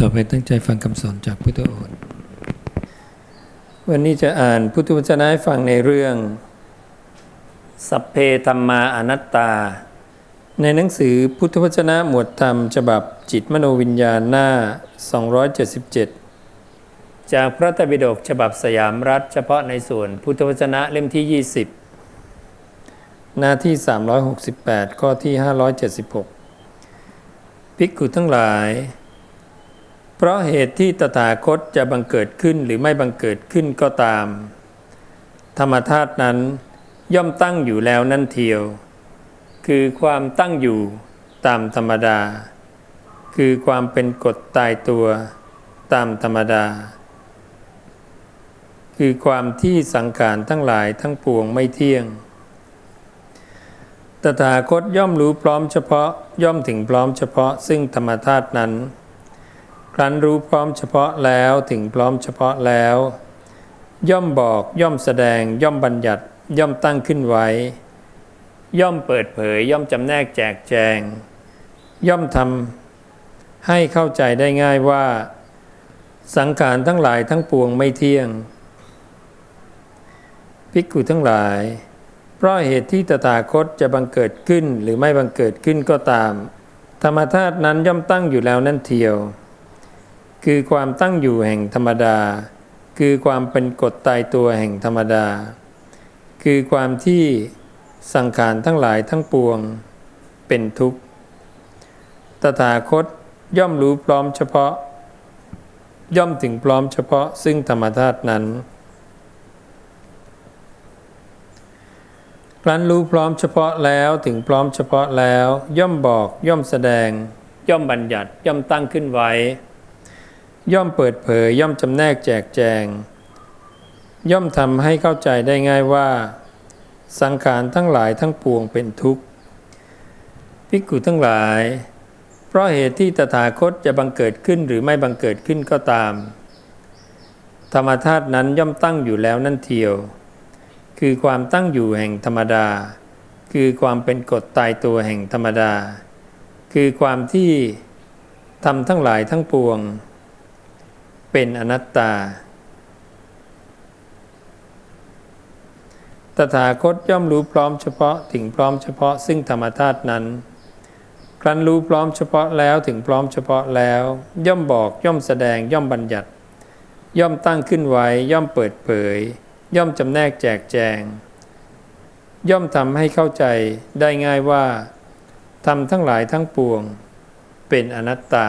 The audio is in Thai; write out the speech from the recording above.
ต่อไปตั้งใจฟังคำสอนจากพุทธโอษฐ์วันนี้จะอ่านพุทธวจนะให้ฟังในเรื่อง สัพเพธรรมาอนัตตา ในหนังสือพุทธวจนะหมวดธรรมฉบับจิตมโนวิญญาณหน้า 277 จากพระตรปิฎกฉบับสยามรัฐ เฉพาะในส่วนพุทธวจนะเล่มที่ 20 หน้าที่ 368 ข้อที่ 576 ภิกขุทั้งหลาย เพราะเหตุที่ตถาคตจะบังเกิดขึ้นหรือไม่บังเกิดขึ้นก็ตาม ธรรมธาตุนั้นย่อมตั้งอยู่แล้วนั่นเทียว คือความตั้งอยู่ตามธรรมดา คือความเป็นกฎตายตัวตามธรรมดา คือความที่สังขารทั้งหลายทั้งปวงไม่เที่ยง ตถาคตย่อมรู้พร้อมเฉพาะย่อมถึงพร้อมเฉพาะซึ่งธรรมธาตุนั้น ครั้นรู้พร้อมเฉพาะแล้วถึงพร้อมเฉพาะแล้ว ย่อมบอกย่อมแสดง ย่อมบัญญัติย่อมตั้งขึ้นไว้ ย่อมเปิดเผย ย่อมจำแนกแจกแจง ย่อมทำให้เข้าใจได้ง่ายว่า สังขารทั้งหลายทั้งปวงไม่เที่ยงภิกขุทั้งหลาย เพราะเหตุที่ตถาคตจะบังเกิดขึ้นหรือไม่บังเกิดขึ้นก็ตาม ธรรมธาตุนั้นย่อมตั้งอยู่แล้วนั่นเทียว คือความตั้งอยู่แห่งธรรมดา คือความเป็นกฎตายตัวแห่งธรรมดา คือความที่สังขารทั้งหลายทั้งปวงเป็นทุกข์ ตถาคตย่อมรู้พร้อมเฉพาะ ย่อมถึงพร้อมเฉพาะซึ่งธรรมธาตุนั้น ครั้นรู้พร้อมเฉพาะแล้วถึงพร้อมเฉพาะแล้ว ย่อมบอกย่อมแสดง ย่อมบัญญัติย่อมตั้งขึ้นไว้ ย่อมเปิดเผยย่อมจำแนกแจกแจง ย่อมทำให้เข้าใจได้ง่ายว่า สังขารทั้งหลายทั้งปวงเป็นทุกข์ภิกขุทั้งหลาย เพราะเหตุที่ตถาคตจะบังเกิดขึ้นหรือไม่บังเกิดขึ้นก็ตาม ธรรมธาตุนั้นย่อมตั้งอยู่แล้วนั่นเทียว คือความตั้งอยู่แห่งธรรมดา คือความเป็นกฎตายตัวแห่งธรรมดา คือความที่ทำทั้งหลายทั้งปวง เป็นอนัตตา ตถาคตย่อมรู้พร้อมเฉพาะถึงพร้อมเฉพาะซึ่งธรรมธาตุนั้น ครั้นรู้พร้อมเฉพาะแล้วถึงพร้อมเฉพาะแล้ว ย่อมบอกย่อมแสดงย่อมบัญญัติ ย่อมตั้งขึ้นไว้ย่อมเปิดเผย ย่อมจำแนกแจกแจง ย่อมทำให้เข้าใจได้ง่ายว่าทำทั้งหลายทั้งปวง เป็นอนัตตา